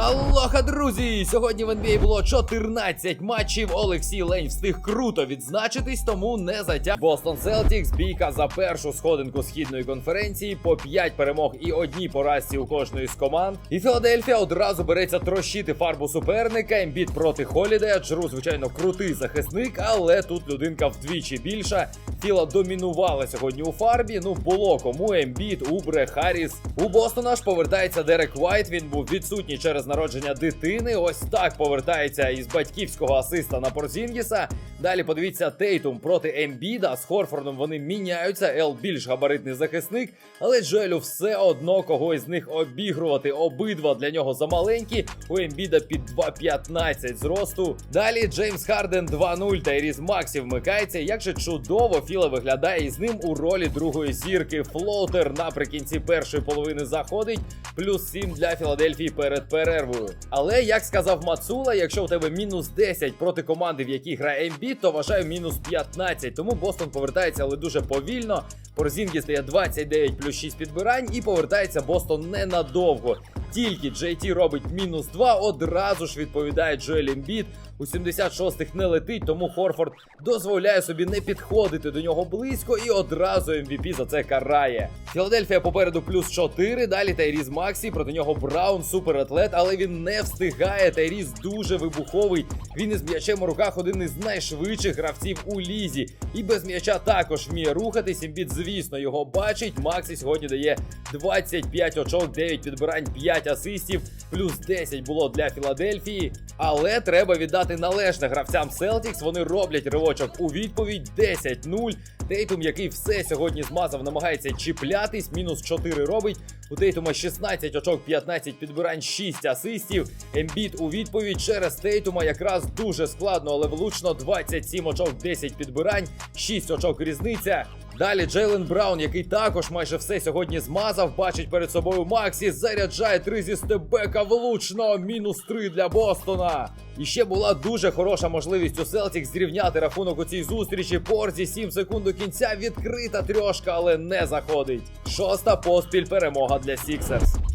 Алоха, друзі! Сьогодні в NBA було 14 матчів. Олексій Лень встиг круто відзначитись, тому не затяг. Бостон Селтікс бійка за першу сходинку східної конференції по 5 перемог і одній поразці у кожної з команд. І Філадельфія одразу береться трощити фарбу суперника. Ембіт проти Холідея. Джру, звичайно, крутий захисник, але тут людинка вдвічі більша. Філа домінувала сьогодні у фарбі. Ну було кому Ембіт, Убре, Харріс. У Бостона ж повертається Дерек Вайт. Він був відсутній через народження дитини. Ось так повертається із батьківського асиста на Порзінгіса. Далі подивіться Тейтум проти Ембіда. З Хорфордом вони міняються. Ел більш габаритний захисник, але Джоелю все одно когось з них обігрувати. Обидва для нього замаленькі. У Ембіда під 2.15 зросту. Далі Джеймс Харден 2-0 та Іріс Максі вмикається. Як же чудово Філа виглядає із ним у ролі другої зірки. Флоутер наприкінці першої половини заходить. Плюс 7 для Філадельфії перед перервою. Але як сказав Мацула, якщо у тебе мінус 10 проти команди, в якій грає Ембіт, то вважаю мінус 15. Тому Бостон повертається, але дуже повільно. Порзінгі стає 29 плюс 6 підбирань і повертається Бостон ненадовго. Тільки JT робить мінус 2, одразу ж відповідає Джоель Ембіт. У 76-х не летить, тому Хорфорд дозволяє собі не підходити до нього близько і одразу MVP за це карає. Філадельфія попереду плюс 4, далі Тайріз Максі, проти нього Браун, суператлет, але він не встигає. Тайріз дуже вибуховий. Він із м'ячем у руках один із найшвидших гравців у лізі. І без м'яча також вміє рухатись. Імбіт, звісно, його бачить. Максі сьогодні дає 25 очок, 9 підбирань, 5 асистів, плюс 10 було для Філадельфії. Але треба віддати належне гравцям Celtics. Вони роблять ривочок у відповідь 10-0. Тейтум, який все сьогодні змазав, намагається чіплятись. Мінус 4 робить. У Тейтума 16 очок, 15 підбирань, 6 асистів. Ембіт у відповідь через Тейтума якраз дуже складно, але влучно 27 очок, 10 підбирань, 6 очок різниця. Далі Джейлен Браун, який також майже все сьогодні змазав, бачить перед собою Максі, заряджає три зі стебека влучно, мінус три для Бостона. І ще була дуже хороша можливість у Селтік зрівняти рахунок у цій зустрічі. Порзі 7 секунд до кінця відкрита трьошка, але не заходить. Шоста поспіль перемога для Сіксерс.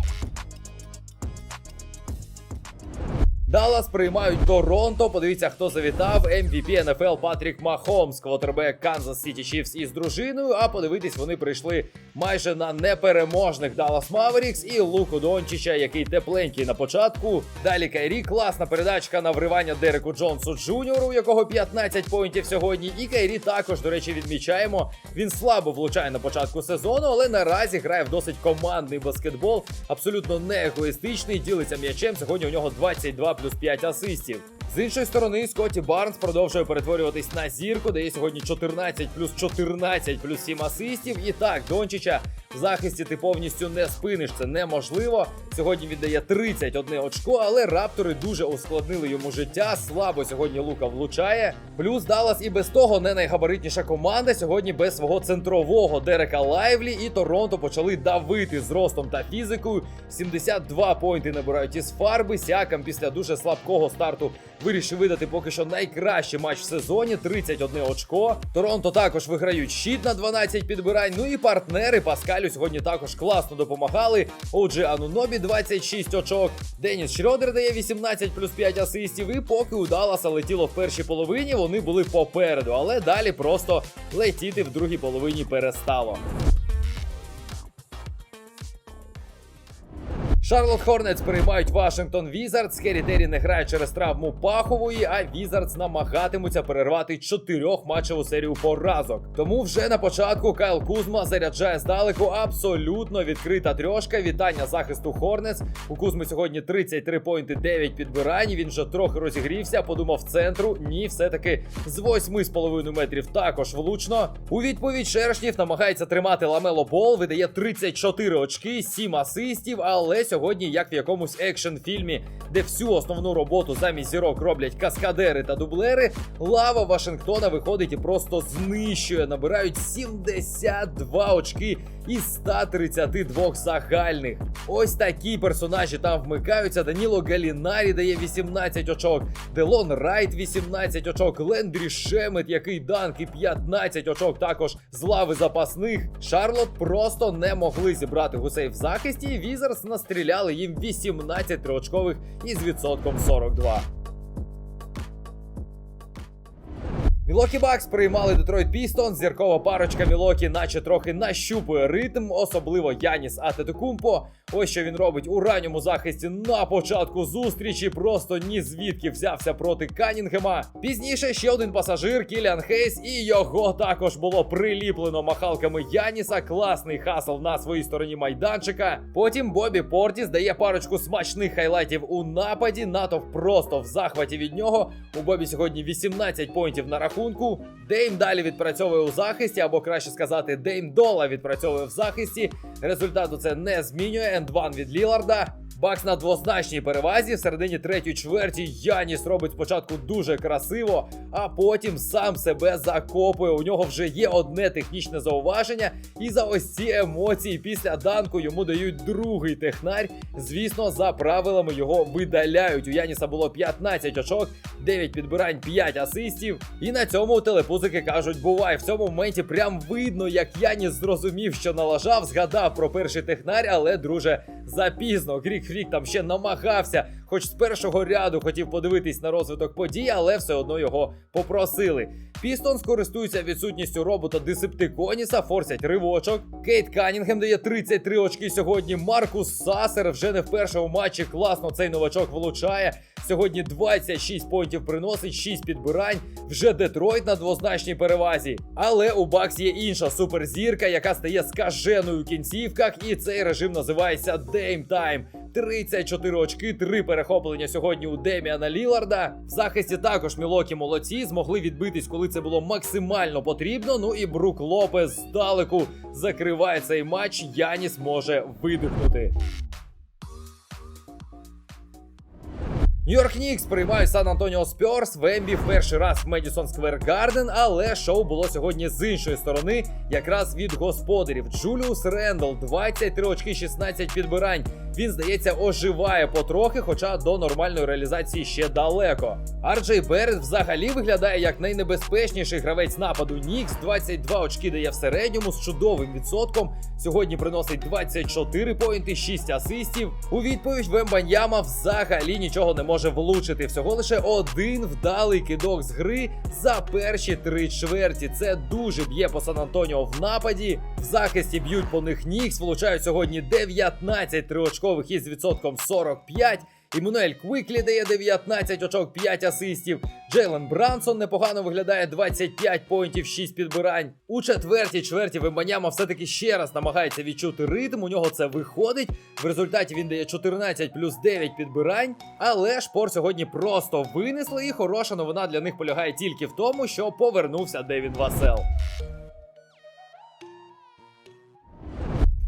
Даллас приймають Торонто. Подивіться, хто завітав. MVP НФЛ Патрік Махомс, квотербек Канзас Сіті Чіфс із дружиною. А подивитись, вони прийшли майже на непереможних Даллас Маверікс і Луку Дончича, який тепленький на початку. Далі Кайрі, класна передачка на вривання Дереку Джонсу Джуніору, якого 15 поінтів сьогодні. І Кайрі також, до речі, відмічаємо. Він слабо влучає на початку сезону, але наразі грає в досить командний баскетбол. Абсолютно не егоїстичний. Ділиться м'ячем. Сьогодні у нього 22 плюс 5 асистів. З іншої сторони, Скотті Барнс продовжує перетворюватись на зірку, дає сьогодні 14 плюс 14 плюс 7 асистів. І так, Дончича в захисті ти повністю не спиниш. Це неможливо. Сьогодні віддає 31 очко, але раптори дуже ускладнили йому життя. Слабо сьогодні Лука влучає. Плюс Даллас і без того не найгабаритніша команда. Сьогодні без свого центрового Дерека Лайвлі і Торонто почали давити з ростом та фізикою. 72 поінти набирають із фарби. Сякам після дуже слабкого старту вирішив видати поки що найкращий матч в сезоні 31 очко. Торонто також виграють щит на 12 підбирань. Ну і партнери Паскалю сьогодні також класно допомагали. Отже, Анунобі 26 очок. Деніс Шрёдер дає 18 плюс 5 асистів. І поки у Далласа летіло в першій половині, вони були попереду, але далі просто летіти в другій половині перестало. Шарлот Хорнетс приймають Вашингтон Візардс. Террі не грає через травму пахової, а Візардс намагатимуться перервати чотирьохматчеву серію поразок. Тому вже на початку Кайл Кузма заряджає здалеку абсолютно відкрита трьошка. Вітання захисту Хорнетс. У Кузми сьогодні 33 поінти, 9 підбирань. Він вже трохи розігрівся, подумав центру. Ні, все-таки з 8,5 метрів також влучно. У відповідь Шершнів намагається тримати ламело бол, видає 34 очки, 7 асистів, але сьогодні, як в якомусь екшн фільмі, де всю основну роботу замість зірок роблять каскадери та дублери, лава Вашингтона виходить і просто знищує. Набирають 72 очки із 132 загальних. Ось такі персонажі там вмикаються. Даніло Галінарі дає 18 очок, Делон Райт 18 очок, Лендрі Шемет, який данк і 15 очок також з лави запасних. Шарлот просто не могли зібрати гусей в захисті. і Візерс настріляли їм 18 триочкових із відсотком 42. Мілокі Бакс приймали Детройт Пістон. Зіркова парочка Мілокі, наче трохи нащупує ритм, особливо Яніс Атетокумпо. Ось що він робить у ранньому захисті на початку зустрічі. Просто ні звідки взявся проти Канінгема. Пізніше ще один пасажир Кіліан Хейс, і його також було приліплено махалками Яніса. Класний хасл на своїй стороні майданчика. Потім Бобі Портіс дає парочку смачних хайлайтів у нападі. Натов просто в захваті від нього. У Бобі сьогодні 18 поінтів на рахунку. Дейм далі відпрацьовує у захисті, або краще сказати, Дейм Дола відпрацьовує в захисті. Результату це не змінює. Енд-ван від Ліларда. Бакс на двозначній перевазі. В середині третьої чверті Яніс робить спочатку дуже красиво, а потім сам себе закопує. У нього вже є одне технічне зауваження. І за ось ці емоції після данку йому дають другий технарь. Звісно, за правилами його видаляють. У Яніса було 15 очок, 9 підбирань, 5 асистів. І на цьому телепузики кажуть, бувай. В цьому моменті прям видно, як Яніс зрозумів, що налажав, згадав про перший технарь, але друже, запізно. Грік Фрік там ще намагався, хоч з першого ряду хотів подивитись на розвиток подій, але все одно його попросили. Пістон скористується відсутністю робота Десептиконіса, форсять ривочок. Кейт Канінгем дає 33 очки сьогодні. Маркус Сасер вже не в першому матчі класно цей новачок влучає. Сьогодні 26 поінтів приносить, 6 підбирань. Вже Детройт на двозначній перевазі. Але у Бакс є інша суперзірка, яка стає скаженою у кінцівках, і цей режим називається Dame Time. 34 очки, 3 перехоплення сьогодні у Деміана Ліларда. В захисті також Мілокі молодці змогли відбитись, коли це було максимально потрібно. Ну і Брук Лопес здалеку закриває цей матч. Яніс може видихнути. Нью-Йорк Нікс приймають Сан Антоніо Спьорс в Ембі перший раз в Медісон Сквер Гарден, але шоу було сьогодні з іншої сторони, якраз від господарів. Джуліус Рендл 23 очки, 16 підбирань. Він, здається, оживає потрохи, хоча до нормальної реалізації ще далеко. Арджей Берет взагалі виглядає як найнебезпечніший гравець нападу. Нікс 22 очки дає в середньому з чудовим відсотком. Сьогодні приносить 24 поінти, 6 асистів. У відповідь Вембаньяма взагалі нічого не може влучити. Всього лише один вдалий кидок з гри за перші три чверті. Це дуже б'є по Сан Антоніо в нападі. В захисті б'ють по них Нікс. Влучають сьогодні 19 триочкових із відсотком 45. Імунуель Квиклі дає 19 очок, 5 асистів. Джейлен Брансон непогано виглядає 25 поінтів, 6 підбирань. У четвертій чверті Вимбаняма все-таки ще раз намагається відчути ритм. У нього це виходить. В результаті він дає 14 плюс 9 підбирань. Але шпор сьогодні просто винесли, і хороша новина для них полягає тільки в тому, що повернувся Девін Васел.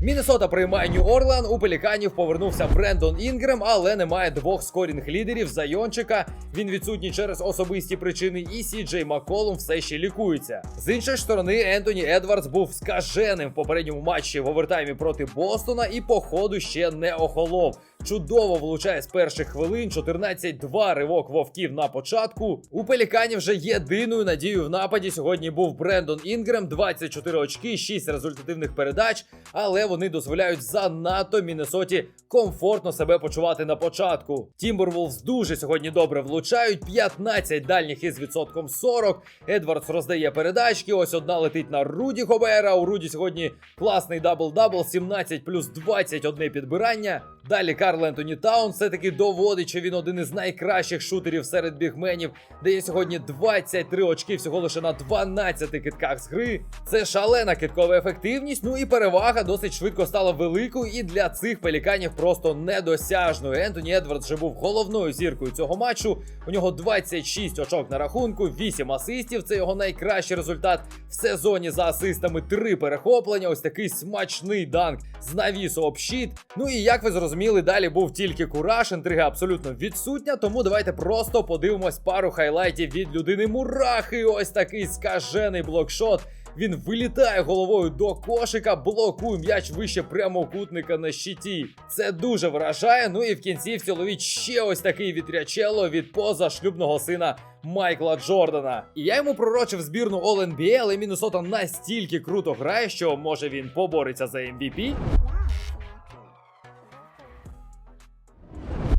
Міннесота приймає Нью Орлан. У Пеліканів повернувся Брендон Інгрем, але немає двох скорінг лідерів Зайончика. Він відсутній через особисті причини, і Сі Джей Макколум все ще лікується. З іншої сторони, Ентоні Едвардс був скаженим в попередньому матчі в овертаймі проти Бостона і, по ходу, ще не охолов. Чудово влучає з перших хвилин. 14-2 ривок вовків на початку. У Пеліканів вже єдиною надією в нападі сьогодні був Брендон Інгрем, 24 очки, 6 результативних передач. Але вони дозволяють занадто Міннесоті комфортно себе почувати на початку. Тімберволфс дуже сьогодні добре влучають. 15 дальніх із відсотком 40. Едвардс роздає передачки. Ось одна летить на Руді Гобера. У Руді сьогодні класний дабл-дабл, 17 плюс 21 підбирання. Далі Карл Ентоні Таун все-таки доводить, що він один із найкращих шутерів серед бігменів, дає сьогодні 23 очки всього лише на 12 китках з гри. Це шалена киткова ефективність. Ну і перевага досить швидко стала великою і для цих пеліканів просто недосяжною. Ентоні Едвардс вже був головною зіркою цього матчу. У нього 26 очок на рахунку, 8 асистів. Це його найкращий результат в сезоні за асистами. 3 перехоплення. Ось такий смачний данк з навісу об щит. Ну і як ви зрозуміли, далі був тільки кураж, інтрига абсолютно відсутня. Тому давайте просто подивимось пару хайлайтів від людини Мурахи. Ось такий скажений блокшот. Він вилітає головою до кошика, блокує м'яч вище прямокутника на щиті. Це дуже вражає. Ну і в кінцівці ловіть ще ось такий вітрячело від позашлюбного сина Майкла Джордана. І я йому пророчив збірну All-NBA, але Міннесота настільки круто грає, що може він побореться за MVP.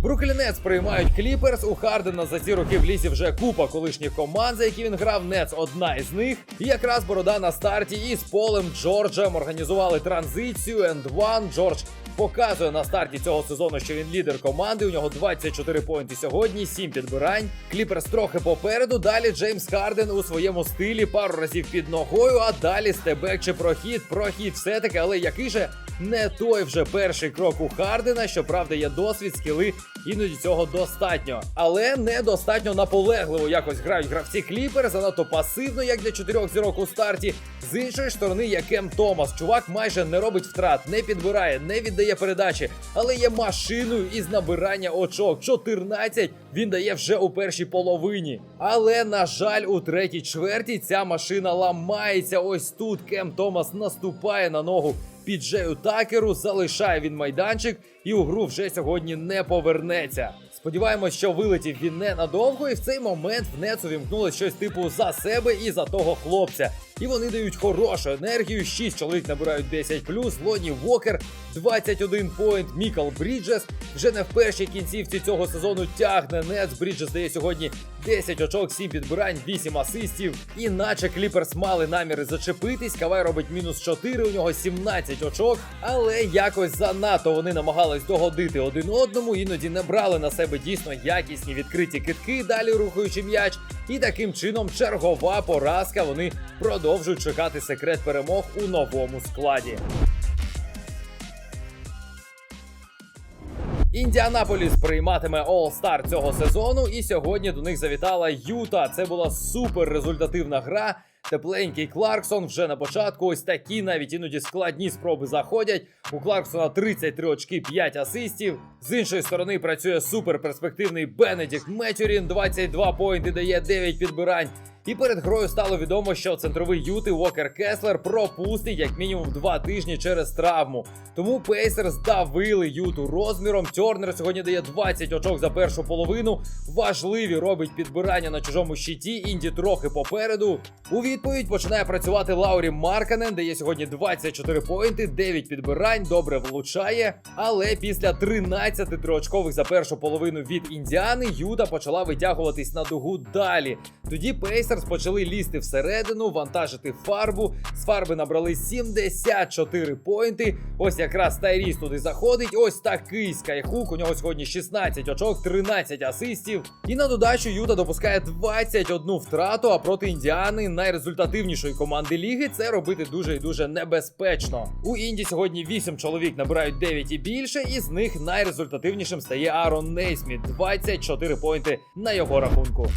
Бруклінець приймають Кліперс. У Хардена за ці роки в лісі вже купа колишніх команд, за які він грав. Нец одна із них. І якраз борода на старті із Полем Джорджем організували транзицію. Енд One. Джордж показує на старті цього сезону, що він лідер команди. У нього 24 поінти сьогодні, 7 підбирань. Кліперс трохи попереду. Далі Джеймс Харден у своєму стилі пару разів під ногою, а далі стебек чи прохід. Прохід все-таки, але який же не той вже перший крок у Хардена. Щоправда, є досвід, скіли, іноді цього достатньо. Але недостатньо наполегливо якось грають гравці Кліпер, занадто пасивно, як для чотирьох зірок у старті. З іншої сторони, є Кем Томас. Чувак майже не робить втрат, не підбирає, не віддає передачі, але є машиною із набирання очок. 14 він дає вже у першій половині. Але, на жаль, у третій чверті ця машина ламається. Ось тут Кем Томас наступає на ногу під Джею Такеру, залишає він майданчик і у гру вже сьогодні не повернеться. Сподіваємось, що вилетів він ненадовго, і в цей момент в Нецу вімкнулось щось типу за себе і за того хлопця. І вони дають хорошу енергію. 6 чоловік набирають 10 Лоні Вокер, 21 поінт. Мікал Бріджес вже не в першій кінцівці цього сезону тягне Нец. Бріджес дає сьогодні 10 очок, 7 підбирань, 8 асистів. Іначе Кліперс мали наміри зачепитись. Кавай робить мінус 4, у нього 17 очок. Але якось занадто вони намагались догодити один одному, іноді не брали на себе дійсно якісні відкриті китки, далі рухаючи м'яч. І таким чином чергова поразка. Вони продовжують чекати секрет перемог у новому складі. Індіанаполіс прийматиме All-Star цього сезону, і сьогодні до них завітала Юта. Це була супер результативна гра. Тепленький Кларксон вже на початку. Ось такі навіть іноді складні спроби заходять. У Кларксона 33 очки, 5 асистів. З іншої сторони працює суперперспективний Бенедік Метюрін. 22 поінти дає 9 підбирань. І перед грою стало відомо, що центровий Юти Уокер Кеслер пропустить як мінімум два тижні через травму. Тому Пейсерс давили Юту розміром. Тернер сьогодні дає 20 очок за першу половину. Важливі робить підбирання на чужому щиті. Інді трохи попереду. У відповідь починає працювати Лаурі Марканен, дає сьогодні 24 поінти, 9 підбирань, добре влучає. Але після 13 триочкових за першу половину від Індіани Юта почала витягуватись на дугу далі. Тоді Пейсерс почали лізти всередину, вантажити фарбу. З фарби набрали 74 поінти. Ось якраз Тайріс туди заходить. Ось такий скайхук. У нього сьогодні 16 очок, 13 асистів. І на додачу Юта допускає 21 втрату. А проти Індіани, найрезультативнішої команди ліги, це робити дуже і дуже небезпечно. У Інді сьогодні 8 чоловік набирають 9 і більше, і з них найрезультативнішим стає Арон Нейсміт. 24 поінти на його рахунку.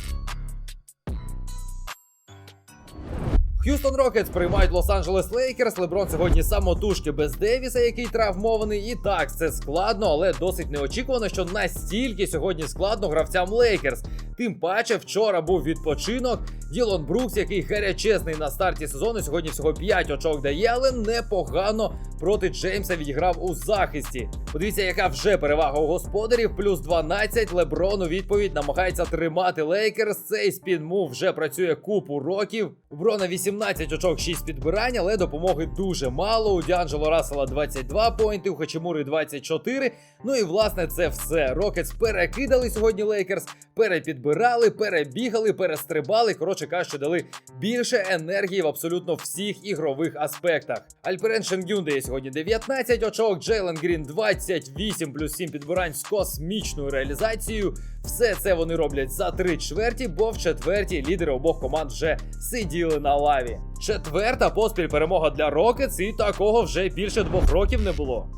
Х'юстон Рокетс приймають Лос-Анджелес Лейкерс. Леброн сьогодні самотужки без Девіса, який травмований. І так, це складно, але досить неочікувано, що настільки сьогодні складно гравцям Лейкерс. Тим паче, вчора був відпочинок. Ділон Брукс, який гарячезний на старті сезону, сьогодні всього 5 очок дає, але непогано проти Джеймса відіграв у захисті. Подивіться, яка вже перевага у господарів. Плюс 12. Леброн у відповідь намагається тримати Лейкерс. Цей спінмув вже працює купу років. У Брона 18 очок, 6 підбирань, але допомоги дуже мало. У Діанджело Рассела 22 поінти, у Хачимури 24. Ну і власне це все. Рокетс перекидали сьогодні Лейкерс, перепідбирали, перебігали, перестрибали. Коротше кажучи, дали більше енергії в абсолютно всіх ігрових аспектах. Альперен Шенгюн дає сьогодні 19 очок, Джейлен Грін 28 плюс 7 підбирань з космічною реалізацією. Все це вони роблять за три чверті, бо в четвертій лідери обох команд вже сиділи на лаві. Четверта поспіль перемога для Рокетс, і такого вже більше двох років не було.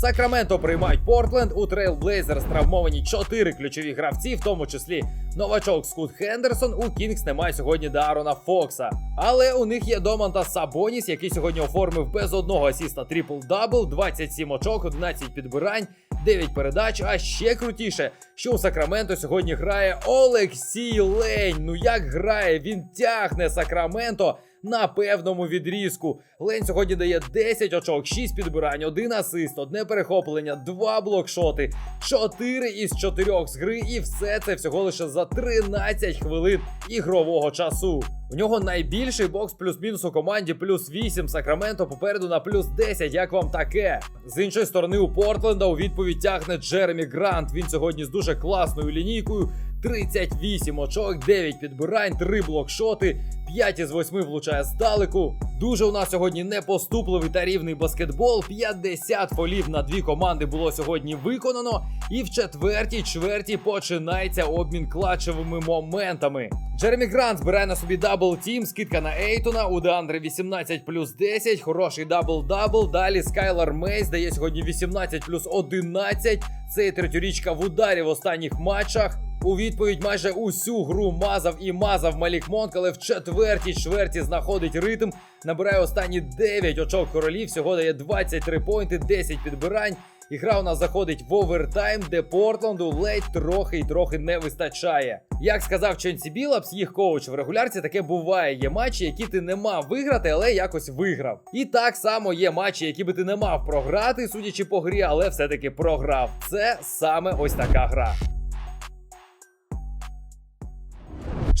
Сакраменто приймають Портленд. У Трейл Блейзерс травмовані чотири ключові гравці, в тому числі новачок Скут Хендерсон. У Кінгс немає сьогодні Дарона Фокса. Але у них є Доманта Сабоніс, який сьогодні оформив без одного асіста трипл-дабл, 27 очок, 11 підбирань. 9 передач, а ще крутіше, що у Сакраменто сьогодні грає Олексій Лень. Ну як грає, він тягне Сакраменто на певному відрізку. Лень сьогодні дає 10 очок, 6 підбирань, 1 асист, одне перехоплення, 2 блокшоти, 4 із 4 з гри, і все це всього лише за 13 хвилин ігрового часу. У нього найбільший бокс плюс-мінус у команді, плюс 8 Сакраменто попереду на плюс 10. Як вам таке? З іншої сторони, у Портленда у відповідь тягне Джеремі Грант. Він сьогодні з дуже класною лінійкою. 38 очок, 9 підбирань, 3 блокшоти, 5 із 8 влучає здалеку. Дуже у нас сьогодні непоступливий та рівний баскетбол. 50 фолів на дві команди було сьогодні виконано. І в четвертій чверті починається обмін клатчевими моментами. Джеремі Грант збирає на собі дабл тім, скидка на Ейтона, у Деандре 18 плюс 10, хороший дабл-дабл. Далі Скайлар Мейс дає сьогодні 18 плюс 11. Це третyorічка в ударі в останніх матчах. У відповідь майже усю гру мазав і мазав Малік Монк, але в четвертій чверті знаходить ритм. Набирає останні 9 очок королів. Всього дає 23 поінти, 10 підбирань. І гра у нас заходить в овертайм, де Портленду ледь трохи й трохи не вистачає. Як сказав Ченсі Білапс, їх коуч в регулярці таке буває. Є матчі, які ти не мав виграти, але якось виграв. І так само є матчі, які би ти не мав програти, судячи по грі, але все-таки програв. Це саме ось така гра.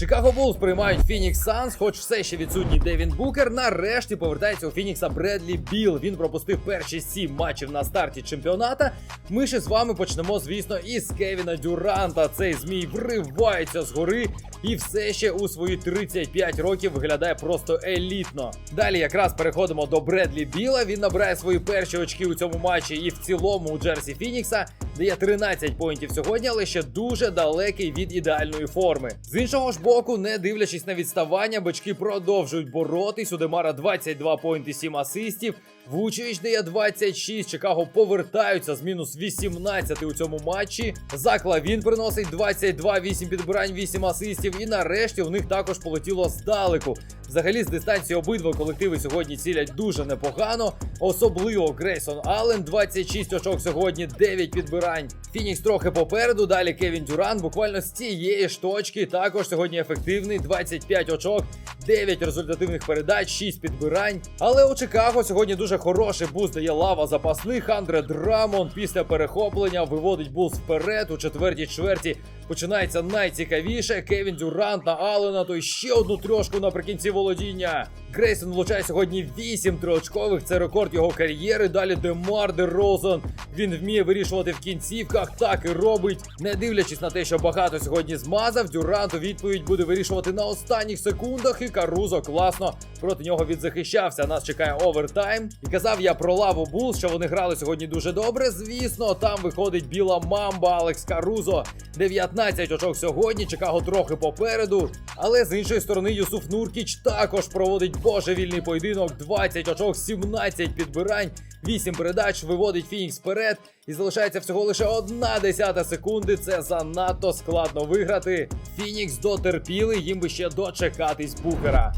Чикаго Булls приймають Фінікс Санс, хоч все ще відсутній Девін Букер. Нарешті повертається у Фінікса Бредлі Біл. Він пропустив перші сім матчів на старті чемпіоната. Ми ще з вами почнемо, звісно, із Кевіна Дюранта. Цей змій вривається згори і все ще у свої 35 років виглядає просто елітно. Далі якраз переходимо до Бредлі Біла. Він набирає свої перші очки у цьому матчі і в цілому у Джерсі Фінікса. Дає 13 поінтів сьогодні, але ще дуже далекий від ідеальної форми. З іншого ж боку, не дивлячись на відставання, бички продовжують боротись. У Демара 22 поінти, 7 асистів. Вучевич дає 26. Чикаго повертаються з мінус 18 у цьому матчі. Закла він приносить 22, 8 підбирань, 8 асистів. І нарешті у них також полетіло здалеку. Взагалі, з дистанції обидва колективи сьогодні цілять дуже непогано. Особливо Грейсон Аллен 26 очок сьогодні, 9 підбирань. Фінікс трохи попереду. Далі Кевін Дюран буквально з цієї ж точки. Також сьогодні ефективний 25 очок, 9 результативних передач, 6 підбирань. Але у Чикаго сьогодні дуже хороший буст дає лава запасних. Андре Драмон після перехоплення виводить булс вперед у четвертій чверті. Починається найцікавіше. Кевін Дюрант на Аллена, то ще одну трьошку наприкінці володіння. Грейсон влучає сьогодні 8 триочкових. Це рекорд його кар'єри. Далі Демар Де Розен. Він вміє вирішувати в кінцівках. Так і робить. Не дивлячись на те, що багато сьогодні змазав, Дюрант у відповідь буде вирішувати на останніх секундах. І Карузо класно проти нього відзахищався. Нас чекає овертайм. І казав я про лаву Булс, що вони грали сьогодні дуже добре. Звісно, там виходить біла мамба Алекс Карузо. 19 очок сьогодні. Чикаго трохи попереду. Але з іншої сторони, Юсуф Нуркіч також проводить божевільний поєдинок. 20 очок, 17 підбирань, 8 передач. Виводить Фінікс вперед. І залишається всього лише одна десята секунди. Це занадто складно виграти. Фінікс дотерпіли, їм би ще дочекатись букера.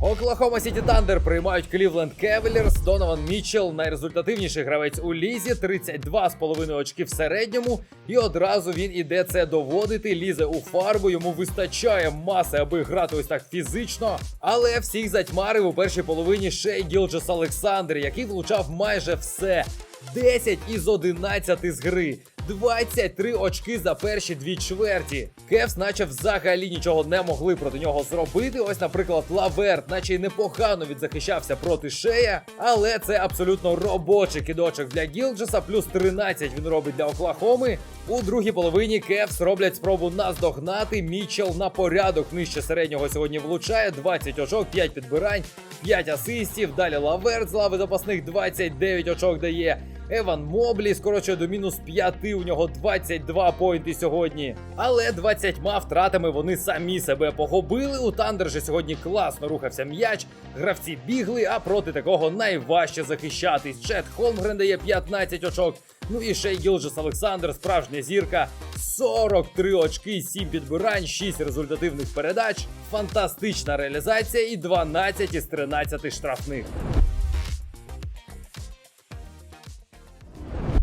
Оклахома Сіті Тандер приймають Клівленд Кевелірс. Донован Мітчелл, найрезультативніший гравець у лізі, 32,5 очки в середньому. І одразу він іде це доводити. Лізе у фарбу. Йому вистачає маси, аби грати ось так фізично. Але всіх затьмарив у першій половині Шей Гілджес Олександр, який влучав майже все. 10 із 11 з гри. 23 очки за перші дві чверті. Кевс, наче взагалі нічого не могли проти нього зробити. Ось, наприклад, Лаверт, наче й непогано відзахищався проти шея, але це абсолютно робочий кидочок для Гілджеса. Плюс 13 він робить для Оклахоми. У другій половині Кевс роблять спробу наздогнати. Мічел на порядок нижче середнього сьогодні влучає. 20 очок, 5 підбирань, 5 асистів. Далі Лаверт з лави запасних 29 очок дає. Еван Моблі скорочує до мінус 5, у нього 22 поінти сьогодні. Але 20 втратами вони самі себе погубили. У Тандер же сьогодні класно рухався м'яч. Гравці бігли, а проти такого найважче захищатись. Чет Холмгрен дає 15 очок. Ну і Шей Гілджес Олександр, справжня зірка. 43 очки, 7 підбирань, 6 результативних передач. Фантастична реалізація і 12 із 13 штрафних.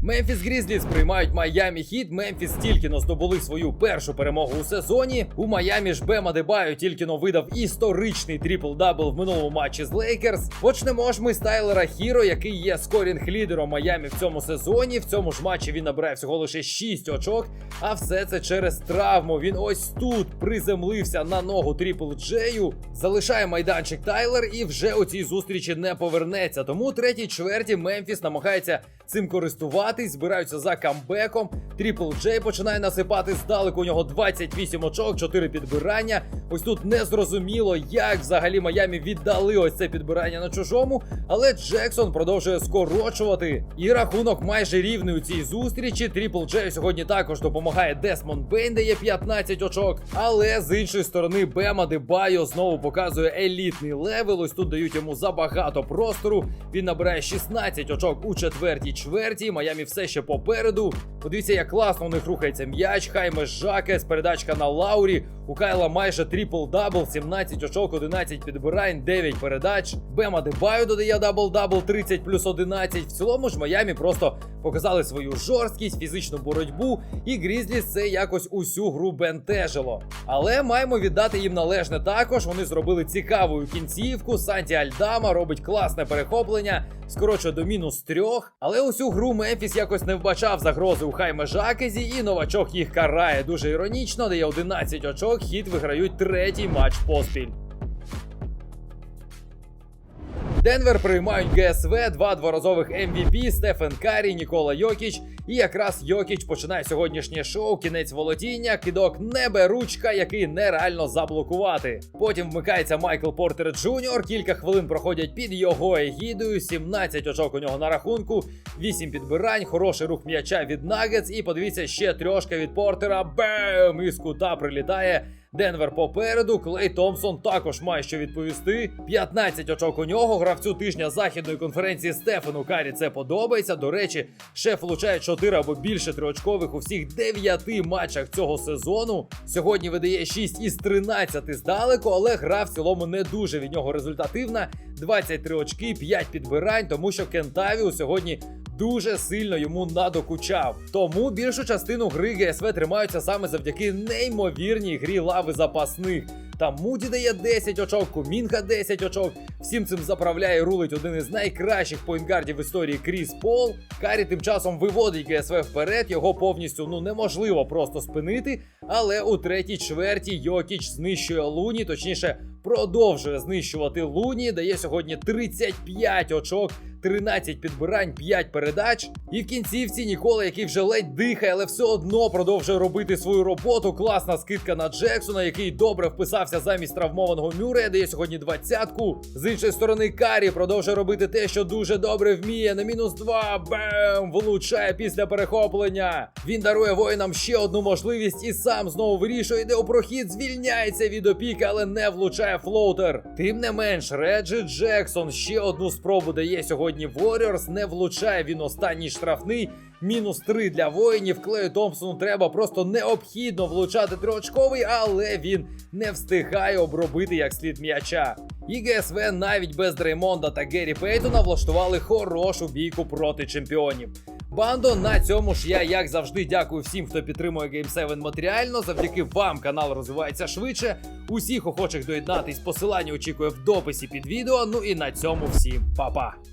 Мемфіс Грізліс приймають Майамі Хіт. Мемфіс тільки но здобули свою першу перемогу у сезоні. У Майамі ж Бема Дебаю тільки но видав історичний трипл-дабл в минулому матчі з Лейкерс. Почнемо ж ми з Тайлера Хіро, який є скорінг-лідером Майамі в цьому сезоні. В цьому ж матчі він набирає всього лише 6 очок. А все це через травму. Він ось тут приземлився на ногу Трипл Джею. Залишає майданчик Тайлер і вже у цій зустрічі не повернеться. Тому третій чверті Мемфіс намагається цим користуватись, збираються за камбеком. Трипл Джей починає насипати здалеку. У нього 28 очок, 4 підбирання. Ось тут не зрозуміло, як взагалі Майамі віддали ось це підбирання на чужому. Але Джексон продовжує скорочувати. І рахунок майже рівний у цій зустрічі. Трипл Джей сьогодні також допомагає Десмонд Бейн, дає 15 очок. Але з іншої сторони, Бема Дебайо знову показує елітний левел. Ось тут дають йому забагато простору. Він набирає 16 очок у четвертій чверті. Майамі все ще попереду. Подивіться, як класно у них рухається м'яч. Хайме Жакес, передачка на Лаурі. У Кайла майже трипл-дабл, 17 очок, 11 підбирань, 9 передач. Бема Дебаю додає дабл-дабл, 30 плюс 11. В цілому ж Майамі просто показали свою жорсткість, фізичну боротьбу, і Грізліс це якось усю гру бентежило. Але маємо віддати їм належне також. Вони зробили цікаву кінцівку. Санті Альдама робить класне перехоплення, скорочує до мінус трьох. Але усю гру Мемфіс якось не вбачав загрози у Хайме Жакезі, і новачок їх карає дуже іронічно, дає 11 очок. хід виграють третій матч поспіль. Денвер приймають ГСВ, два дворазових MVP, Стефен Карі, Нікола Йокіч. І якраз Йокіч починає сьогоднішнє шоу, кінець володіння, кидок небе ручка, який нереально заблокувати. Потім вмикається Майкл Портер Джуніор. Кілька хвилин проходять під його егідою. 17 очок у нього на рахунку, 8 підбирань, хороший рух м'яча від Нагетс. І подивіться ще трошки від Портера. Бем! Із кута прилітає. Денвер попереду, Клей Томпсон також має що відповісти. 15 очок у нього. Гравцю тижня західної конференції Стефану Карі це подобається. До речі, шеф влучає 4 або більше триочкових у всіх 9 матчах цього сезону. Сьогодні видає 6 із 13 здалеку, але гра в цілому не дуже від нього результативна. 23 очки, 5 підбирань, тому що Кентавіу сьогодні дуже сильно йому надокучав. Тому більшу частину гри ГСВ тримаються саме завдяки неймовірній грі лави запасних. Там Муді дає 10 очок, Кумінга 10 очок. Всім цим заправляє і рулить один із найкращих поінтгардів в історії Кріс Пол. Карі тим часом виводить ГСВ вперед. Його повністю ну неможливо просто спинити. Але у третій чверті Йокіч знищує Луні, точніше, продовжує знищувати Луні. Дає сьогодні 35 очок. 13 підбирань, 5 передач. І в кінцівці Нікола, який вже ледь дихає, але все одно продовжує робити свою роботу. Класна скидка на Джексона, який добре вписався замість травмованого Мюрея, дає сьогодні двадцятку. З іншої сторони, Карі продовжує робити те, що дуже добре вміє. На мінус 2. Бем! Влучає після перехоплення. Він дарує воїнам ще одну можливість і сам знову вирішує, йде у прохід, звільняється від опіки, але не влучає флоутер. Тим не менш, Реджі Джексон ще одну спробу дає сьогодні. Warriors, не влучає він останній штрафний. Мінус 3 для воїнів. Клею Томпсону треба просто необхідно влучати триочковий, але він не встигає обробити як слід м'яча. І ГСВ навіть без Дреймонда та Геррі Пейтона влаштували хорошу бійку проти чемпіонів. Бандо, на цьому ж я, як завжди, дякую всім, хто підтримує Game 7 матеріально. Завдяки вам канал розвивається швидше. Усіх охочих доєднатись, посилання очікує в дописі під відео. Ну і на цьому всім па-па.